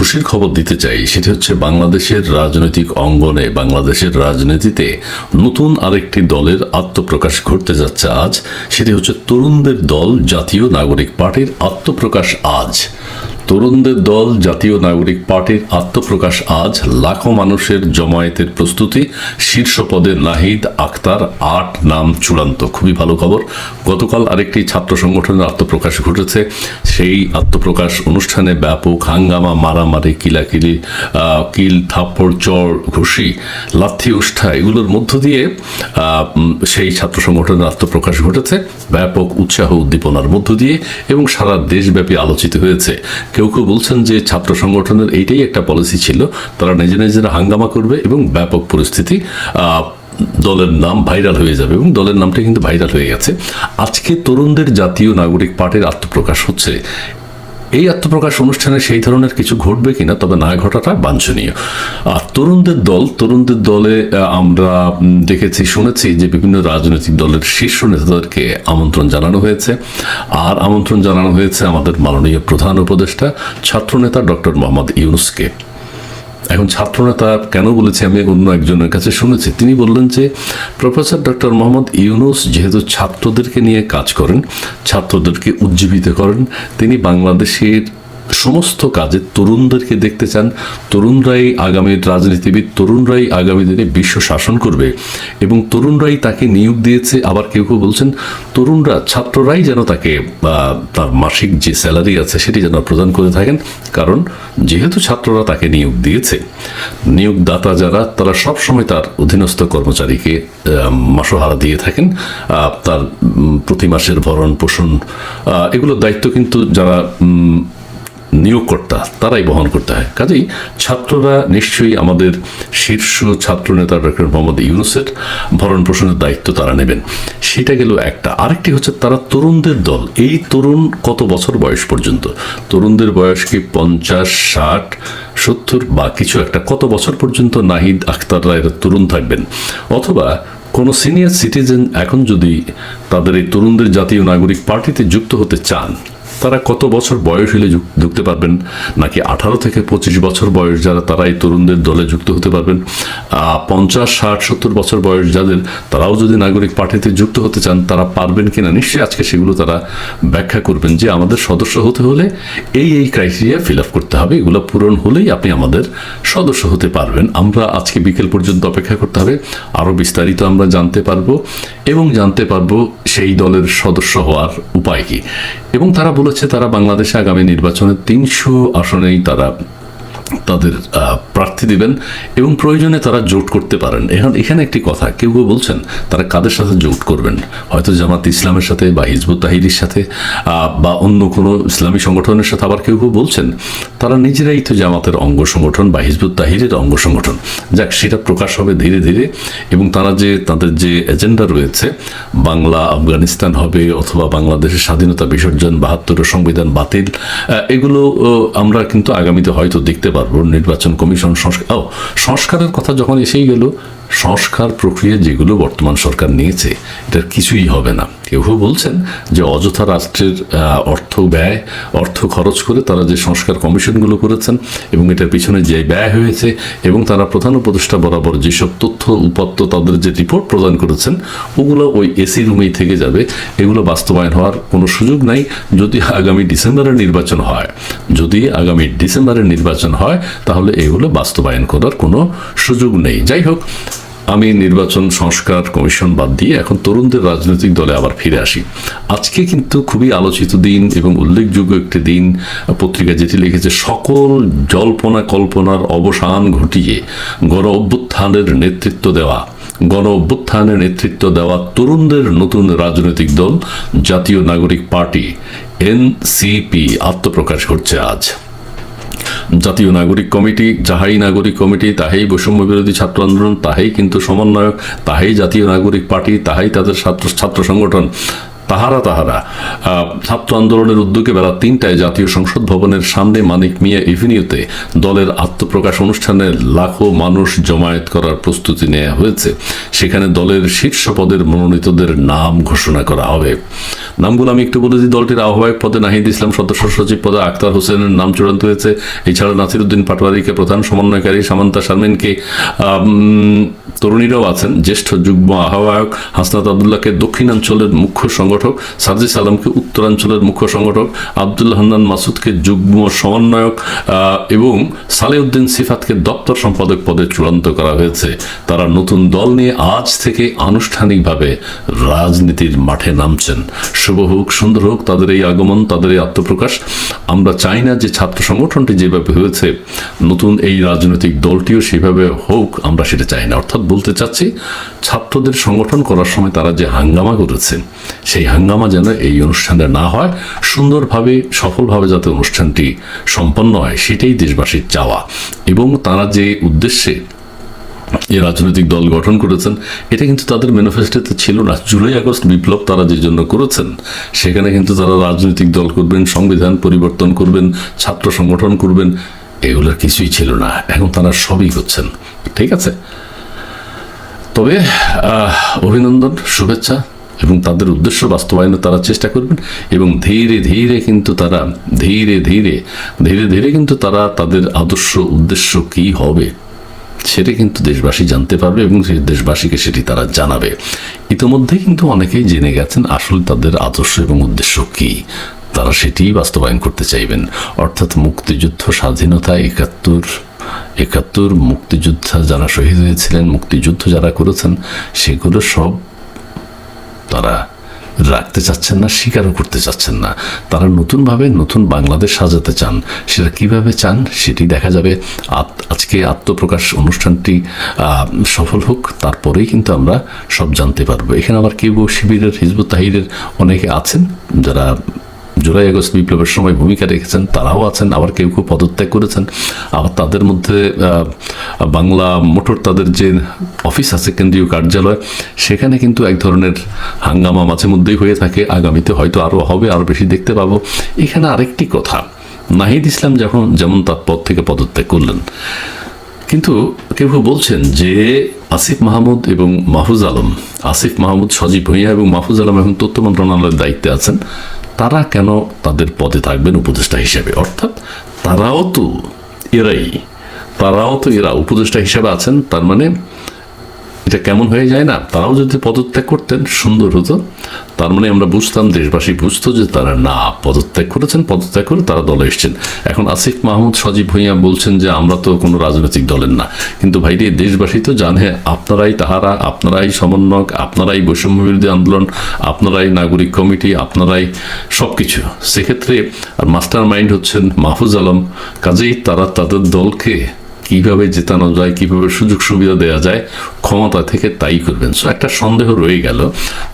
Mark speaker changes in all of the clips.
Speaker 1: খুশির খবর দিতে চাই সেটি হচ্ছে বাংলাদেশের রাজনৈতিক অঙ্গনে বাংলাদেশের রাজনীতিতে নতুন আরেকটি দলের আত্মপ্রকাশ ঘটতে যাচ্ছে আজ। সেটি হচ্ছে তরুণদের দল জাতীয় নাগরিক পার্টির আত্মপ্রকাশ আজ। তরুণদের দল, জাতীয় নাগরিক পার্টির আত্মপ্রকাশ আজ লাখো মানুষের জমায়েতের প্রস্তুতি। শীর্ষ পদে নাহিদ আক্তার আট নাম চূড়ান্ত। খুবই ভালো খবর। গতকাল আরেকটি ছাত্র সংগঠনের আত্মপ্রকাশ ঘটেছে। সেই আত্মপ্রকাশ অনুষ্ঠানে ব্যাপক হাঙ্গামা, মারামারি, কিলাকিলি কিল, থাপ্পড়, চর, ঘুষি, লাথি, উষ্ঠা এগুলোর মধ্য দিয়ে সেই ছাত্র সংগঠনের আত্মপ্রকাশ ঘটেছে। ব্যাপক উৎসাহ উদ্দীপনার মধ্য দিয়ে এবং সারা দেশব্যাপী আলোচিত হয়েছে। কেউ কেউ বলছেন যে ছাত্র সংগঠনের এইটাই একটা পলিসি ছিল। তারা নিজে নিজেরা হাঙ্গামা করবে এবং ব্যাপক পরিস্থিতি দলের নাম ভাইরাল হয়ে যাবে এবং দলের নামটা কিন্তু ভাইরাল হয়ে গেছে। আজকে তরুণদের জাতীয় নাগরিক পার্টির আত্মপ্রকাশ হচ্ছে। এই আত্মপ্রকাশ অনুষ্ঠানে সেই ধরনের কিছু ঘটবে কিনা, তবে না ঘটাটা বাঞ্ছনীয়। তরুণদের দল, তরুণদের দলে আমরা দেখেছি, শুনেছি যে বিভিন্ন রাজনৈতিক দলের শীর্ষ নেতাদেরকে আমন্ত্রণ জানানো হয়েছে। আর আমন্ত্রণ জানানো হয়েছে আমাদের মাননীয় প্রধান উপদেষ্টা, ছাত্রনেতা ডক্টর মোহাম্মদ ইউনুসকে। এখন ছাত্রনেতা কেন বলেছে আমি অন্য একজনের কাছে শুনেছি? তিনি বললেন যে, প্রফেসর ডক্টর মোহাম্মদ ইউনুস যেহেতু ছাত্রদেরকে নিয়ে কাজ করেন, ছাত্রদেরকে উজ্জীবিত করেন, তিনি বাংলাদেশের সমস্ত কাজে তরুণদেরকে দেখতে চান। তরুণরাই আগামীর রাজনীতিবিদ, তরুণরাই আগামী দিনে বিশ্ব শাসন করবে এবং তরুণরাই তাকে নিয়োগ দিয়েছে। আবার কেউ কেউ বলছেন, তরুণরা, ছাত্ররাই যেন তাকে তার মাসিক যে স্যালারি আছে সেটি যেন প্রদান করে থাকেন। কারণ যেহেতু ছাত্ররা তাকে নিয়োগ দিয়েছে, নিয়োগদাতা যারা, তারা সবসময় তার অধীনস্থ কর্মচারীকে মাসোহারা দিয়ে থাকেন। তার প্রতি মাসের ভরণ পোষণ এগুলোর দায়িত্ব কিন্তু যারা নিয়োগকর্তা তারাই বহন করতে হয়। কাজেই ছাত্ররা নিশ্চয়ই আমাদের শীর্ষ ছাত্র নেতা ডক্টর মোহাম্মদ ইউনুসের ভরণ পোষণের দায়িত্ব তারা নেবেন। সেটা গেল একটা। আরেকটি হচ্ছে তারা তরুণদের দল। এই তরুণ কত বছর বয়স পর্যন্ত? তরুণদের বয়স কি পঞ্চাশ, ষাট, সত্তর বা কিছু একটা? কত বছর পর্যন্ত নাহিদ আখতাররা এরা তরুণ থাকবেন? অথবা কোনো সিনিয়র সিটিজেন এখন যদি তাদের এই তরুণদের জাতীয় নাগরিক পার্টিতে যুক্ত হতে চান তারা কত বছর বয়স হলে ঢুকতে পারবেন? নাকি আঠারো থেকে পঁচিশ বছর বয়স যারা তারা এই তরুণদের দলে যুক্ত হতে পারবেন? পঞ্চাশ, ষাট, সত্তর বছর বয়স যাদের, তারাও যদি নাগরিক পার্টিতে যুক্ত হতে চান, তারা পারবেন কিনা? নিশ্চয়ই আজকে সেগুলো তারা ব্যাখ্যা করবেন যে আমাদের সদস্য হতে হলে এই এই ক্রাইটেরিয়া ফিল আপ করতে হবে। এগুলো পূরণ হলেই আপনি আমাদের সদস্য হতে পারবেন। আমরা আজকে বিকেল পর্যন্ত অপেক্ষা করতে হবে। আরও বিস্তারিত আমরা জানতে পারব এবং জানতে পারব সেই দলের সদস্য হওয়ার উপায় কি। এবং তারা বলেছে তারা বাংলাদেশে আগামী নির্বাচনে তিনশো আসনেই তারা তাদের প্রার্থী দিবেন এবং প্রয়োজনে তারা জোট করতে পারেন। এখন এখানে একটি কথা, কেউ কেউ বলছেন তারা কাদের সাথে জোট করবেন? হয়তো জামাত ইসলামের সাথে বা হিজবুত তাহিরির সাথে বা অন্য কোনো ইসলামী সংগঠনের সাথে আবার কেউ কেউ বলছেন, তারা নিজেরাই তো জামাতের অঙ্গ সংগঠন বা হিজবুত তাহিরের অঙ্গ সংগঠন। যাক, সেটা প্রকাশ হবে ধীরে ধীরে এবং তারা যে, তাদের যে এজেন্ডা রয়েছে, বাংলা, আফগানিস্তান হবে অথবা বাংলাদেশের স্বাধীনতা বিসর্জন বাহাত্তরের সংবিধান বাতিল এগুলো আমরা কিন্তু আগামীতে হয়তো দেখতে পারব নির্বাচন কমিশন সংস্কার ও, সংস্কারের কথা যখন এসেই গেল, সংস্কার প্রক্রিয়া যেগুলো বর্তমান সরকার নিয়েছে, এটার কিছুই হবে না। কেউ বলছেন যে অযথা রাষ্ট্রের অর্থ ব্যয়, অর্থ খরচ করে তারা যে সংস্কার কমিশনগুলো করেছেন এবং এটার পিছনে যে ব্যয় হয়েছে এবং তারা প্রধান উপদেষ্টা বরাবর যেসব তথ্য, উপাত্ত তাদের যে রিপোর্ট প্রদান করেছেন, ওগুলো ওই এসি রুমেই থেকে যাবে। এগুলো বাস্তবায়ন হওয়ার কোনো সুযোগ নাই। যদি আগামী ডিসেম্বরের নির্বাচন হয়, যদি আগামী ডিসেম্বরের নির্বাচন হয়, তাহলে এগুলো বাস্তবায়ন করার কোনো সুযোগ নেই। যাই হোক আমি নির্বাচন সংস্কার কমিশন বাদ দিয়ে এখন তরুণদের রাজনৈতিক দলে আবার ফিরে আসি। আজকে কিন্তু খুবই আলোচিত দিন এবং উল্লেখযোগ্য একটি দিন। পত্রিকা যেটি লিখেছে, সকল জল্পনা কল্পনার অবসান ঘটিয়ে গণ অভ্যুত্থানের নেতৃত্ব দেওয়া। গণ অভ্যুত্থানের নেতৃত্ব দেওয়া তরুণদের নতুন রাজনৈতিক দল, জাতীয় নাগরিক পার্টি, এনসিপি আত্মপ্রকাশ করছে আজ। জাতীয় নাগরিক কমিটি, যাহাই নাগরিক কমিটি, তাহাই বৈষম্য বিরোধী ছাত্র আন্দোলন, তাহাই কিন্তু সমন্বয়ক, তাহাই জাতীয় নাগরিক পার্টি, তাহাই তাদের ছাত্র ছাত্র সংগঠন। তাহারা তাহারা। ছাত্র আন্দোলনের উদ্যোগে বেলা তিনটায় জাতীয় সংসদ ভবনের সামনে মানিক মিয়া এভিনিউতে দলের আত্মপ্রকাশ অনুষ্ঠানে লাখো মানুষ জমায়েত করার প্রস্তুতি নেওয়া হয়েছে। সেখানে দলের শীর্ষ পদের মনোনীতদের নাম ঘোষণা করা হবে। নামগুলো আমি একটু বলে দিই, দলটির আহ্বায়ক পদে নাহিদ ইসলাম সদস্য সচিব পদে আক্তার হোসেনের নাম চূড়ান্ত হয়েছে। এছাড়া নাসিরুদ্দিন পাটোয়ারিকে প্রধান সমন্বয়কারী সামান্তা শারমিনকে তরুণীরাও আছেন। জ্যেষ্ঠ যুগ্ম আহ্বায়ক হাসনাত আবদুল্লাহকে দক্ষিণাঞ্চলের মুখ্য সংগঠক সার্জিস আলমকে উত্তরাঞ্চলের মুখ্য সংগঠক, আব্দুল হান্নান মাসুদকে যুগ্ম সমন্বয়ক এবং সালেউদ্দিন সিফাতকে দপ্তর সম্পাদক পদে চূড়ান্ত করা হয়েছে। তারা নতুন দল নিয়ে আজ থেকে আনুষ্ঠানিকভাবে রাজনীতির মাঠে নামছেন। শুভ হোক, সুন্দর হোক, তাদের এই আগমন, তাদের এই আত্মপ্রকাশ। আমরা চাই না যে ছাত্র সংগঠনটি যেভাবে হয়েছে, নতুন এই রাজনৈতিক দলটিও সেভাবে হোক, আমরা সেটা চাই না। অর্থাৎ বলতে চাচ্ছি, ছাত্রদের সংগঠন করার সময় তারা যে হাঙ্গামা করেছে, সেই হাঙ্গামা যেন এই অনুষ্ঠানে না হয়, সুন্দরভাবে, সফলভাবে যাতে অনুষ্ঠানটি সম্পন্ন হয়, সেটাই দেশবাসীর চাওয়া। এবং তারা যে উদ্দেশ্যে এই রাজনৈতিক দল গঠন করেছেন, এটা কিন্তু তাদের ম্যানিফেস্টোতে ছিল না। জুলাই, আগস্ট বিপ্লব তারা যে জন্য করেছেন, সেখানে কিন্তু তারা রাজনৈতিক দল করবেন, সংবিধান পরিবর্তন করবেন, ছাত্র সংগঠন করবেন, এগুলোর কিছুই ছিল না। এখন তারা সবই করছেন। ঠিক আছে? তবে অভিনন্দন, শুভেচ্ছা এবং তাদের উদ্দেশ্য বাস্তবায়নে তারা চেষ্টা করবেন এবং ধীরে ধীরে কিন্তু তারা, ধীরে ধীরে ধীরে ধীরে কিন্তু তারা তাদের আদর্শ উদ্দেশ্য কি হবে সেটা কিন্তু দেশবাসী জানতে পারবে এবং সেই দেশবাসীকে সেটি তারা জানাবে। ইতিমধ্যে কিন্তু অনেকেই জেনে গেছেন আসলে তাদের আদর্শ এবং উদ্দেশ্য কি। তারা সেটিই বাস্তবায়ন করতে চাইবেন। অর্থাৎ মুক্তিযুদ্ধ, স্বাধীনতা, একাত্তর একাত্তর মুক্তিযোদ্ধা যারা শহীদ হয়েছিলেন, মুক্তিযুদ্ধ যারা করেছেন, সেগুলো সব তারা রাখতে চাচ্ছেন না, স্বীকারও করতে চাচ্ছেন না। তারা নতুনভাবে নতুন বাংলাদেশ সাজাতে চান। সেটা কীভাবে চান সেটি দেখা যাবে। আজকে আত্মপ্রকাশ অনুষ্ঠানটি সফল হোক, তারপরেই কিন্তু আমরা সব জানতে পারব। এখানে আবার কেউ কেউ শিবিরের, হিজবুত তাহিরের অনেকে আছেন যারা জুলাই আগস্ট বিপ্লবের সময় ভূমিকা রেখেছেন, তারাও আছেন, আবার কেউ কেউ পদত্যাগ করেছেন। আবার তাদের মধ্যে বাংলা মোটর তাদের যে অফিস আছে, কেন্দ্রীয় কার্যালয়, সেখানে কিন্তু এক ধরনের হাঙ্গামা মাঝে মধ্যেই হয়ে থাকে। আগামীতে হয়তো আরও হবে আরও বেশি দেখতে পাবো। এখানে আরেকটি কথা, নাহিদ ইসলাম যখন যেমন তার পদ থেকে পদত্যাগ করলেন, কিন্তু কেউ কেউ বলছেন যে আসিফ মাহমুদ এবং মাহফুজ আলম, আসিফ মাহমুদ সজীব ভূঁইয়া এবং মাহফুজ আলম এখন তথ্য মন্ত্রণালয়ের দায়িত্বে আছেন। তারা কেন তাদের পদে থাকবেন উপদেষ্টা হিসেবে? অর্থাৎ তারাও তো এরাই। তারাও তো এরা উপদেষ্টা হিসেবে আছেন। তার মানে এটা কেমন হয়ে যায় না? তারাও যদি পদত্যাগ করতেন, সুন্দর হতো। তার মানে আমরা বুঝতাম, দেশবাসী বুঝতো যে তারা না, পদত্যাগ করেছেন, পদত্যাগ করে তারা দলে এসছেন। এখন আসিফ মাহমুদ সজীব ভূঁইয়া বলছেন যে, আমরা তো কোনো রাজনৈতিক দলের না। কিন্তু ভাই রে, দেশবাসী তো জানে, আপনারাই তাহারা, আপনারাই সমন্বয়ক, আপনারাই বৈষম্য বিরোধী আন্দোলন, আপনারাই নাগরিক কমিটি, আপনারাই সব কিছু সেক্ষেত্রে আর মাস্টার মাইন্ড হচ্ছেন মাহফুজ আলম। কাজেই তারা তাদের দলকে কীভাবে জেতানো যায়, কীভাবে সুযোগ সুবিধা দেওয়া যায়, ক্ষমতা থেকে তাই করবেন। সো একটা সন্দেহ রয়ে গেল।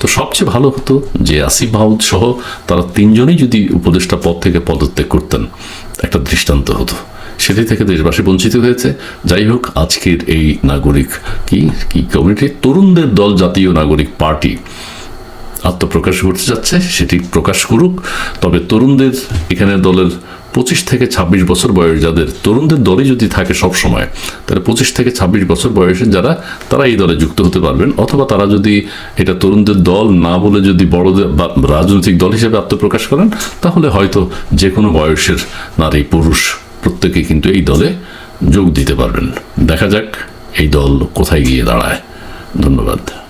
Speaker 1: তো সবচেয়ে ভালো হতো যে আসিফ মাহমুদ সহ তারা তিনজনই যদি উপদেষ্টা পদ থেকে পদত্যাগ করতেন, একটা দৃষ্টান্ত হতো। সেটি থেকে দেশবাসী বঞ্চিত হয়েছে। যাই হোক, আজকের এই নাগরিক কি? কি কমিটি তরুণদের দল, জাতীয় নাগরিক পার্টি। আত্মপ্রকাশ করতে যাচ্ছে, সেটি প্রকাশ করুক। তবে তরুণদের এখানে দলের পঁচিশ থেকে ছাব্বিশ বছর বয়স যাদের, তরুণদের দলে যদি থাকে সব সময়, তাহলে পঁচিশ থেকে ছাব্বিশ বছর বয়সে যারা, তারা এই দলে যুক্ত হতে পারবেন। অথবা তারা যদি এটা তরুণদের দল না বলে যদি বড়দের রাজনৈতিক দল হিসেবে আত্মপ্রকাশ করেন, তাহলে হয়তো যে কোনো বয়সের নারী, পুরুষ প্রত্যেকে কিন্তু এই দলে যোগ দিতে পারবেন। দেখা যাক এই দল কোথায় গিয়ে দাঁড়ায়। ধন্যবাদ।